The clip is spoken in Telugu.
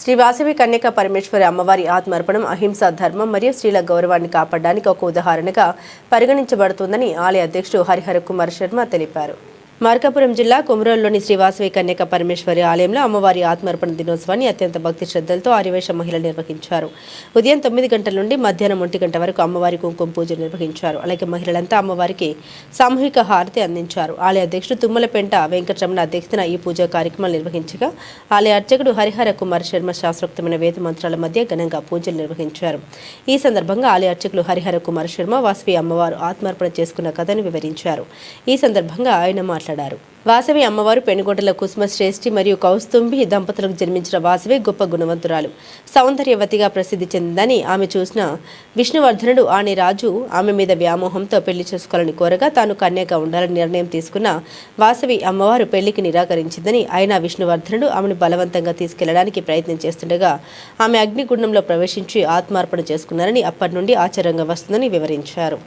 శ్రీ వాసవి కన్యక పరమేశ్వరి అమ్మవారి ఆత్మర్పణం అహింస ధర్మం మరియు స్త్రీల గౌరవాన్ని కాపాడడానికి ఒక ఉదాహరణగా పరిగణించబడుతుందని ఆలయ అధ్యక్షుడు హరిహర కుమార్ శర్మ తెలిపారు. మార్కాపురం జిల్లా కుమరోల్లోని శ్రీవాసవి కన్యక పరమేశ్వరి ఆలయంలో అమ్మవారి ఆత్మార్పణ దినోత్సవాన్ని అత్యంత భక్తి శ్రద్ధలతో ఆరివేశ మహిళలు నిర్వహించారు. ఉదయం తొమ్మిది గంటల నుండి మధ్యాహ్నం ఒంటి గంట వరకు అమ్మవారి కుంకుమ పూజ నిర్వహించారు. అలాగే మహిళలంతా అమ్మవారికి సామూహిక హారతి అందించారు. ఆలయ అధ్యక్షుడు తుమ్మలపెంట వెంకటరమణ అధ్యక్షతన ఈ పూజా కార్యక్రమాలు నిర్వహించగా ఆలయ అర్చకుడు హరిహర కుమార్ శర్మ శాస్త్రోక్తమైన వేద మంత్రాల మధ్య ఘనంగా పూజలు నిర్వహించారు. ఈ సందర్భంగా ఆలయ అర్చకులు హరిహర కుమార్ శర్మ వాసవి అమ్మవారు ఆత్మార్పణ చేసుకున్న కథను వివరించారు. ఈ సందర్భంగా ఆయన మాట్లాడారు. వాసవి అమ్మవారు పెనుగొండల కుసుమ శ్రేష్ఠి మరియు కౌస్తుంభి దంపతులకు జన్మించిన వాసవి గొప్ప గుణవంతురాలు. సౌందర్యవతిగా ప్రసిద్ధి చెందిందని ఆమె చూసిన విష్ణువర్ధనుడు ఆని రాజు ఆమె మీద వ్యామోహంతో పెళ్ళి చేసుకోవాలని కోరగా తాను కన్యగా ఉండాలని నిర్ణయం తీసుకున్న వాసవి అమ్మవారు పెళ్ళికి నిరాకరించిందని అయినా విష్ణువర్ధనుడు ఆమెను బలవంతంగా తీసుకెళ్ళడానికి ప్రయత్నం చేస్తుండగా ఆమె అగ్నిగుండంలో ప్రవేశించి ఆత్మార్పణ చేసుకున్నారని అప్పటి నుండి ఆచారంగా వస్తుందని వివరించారు.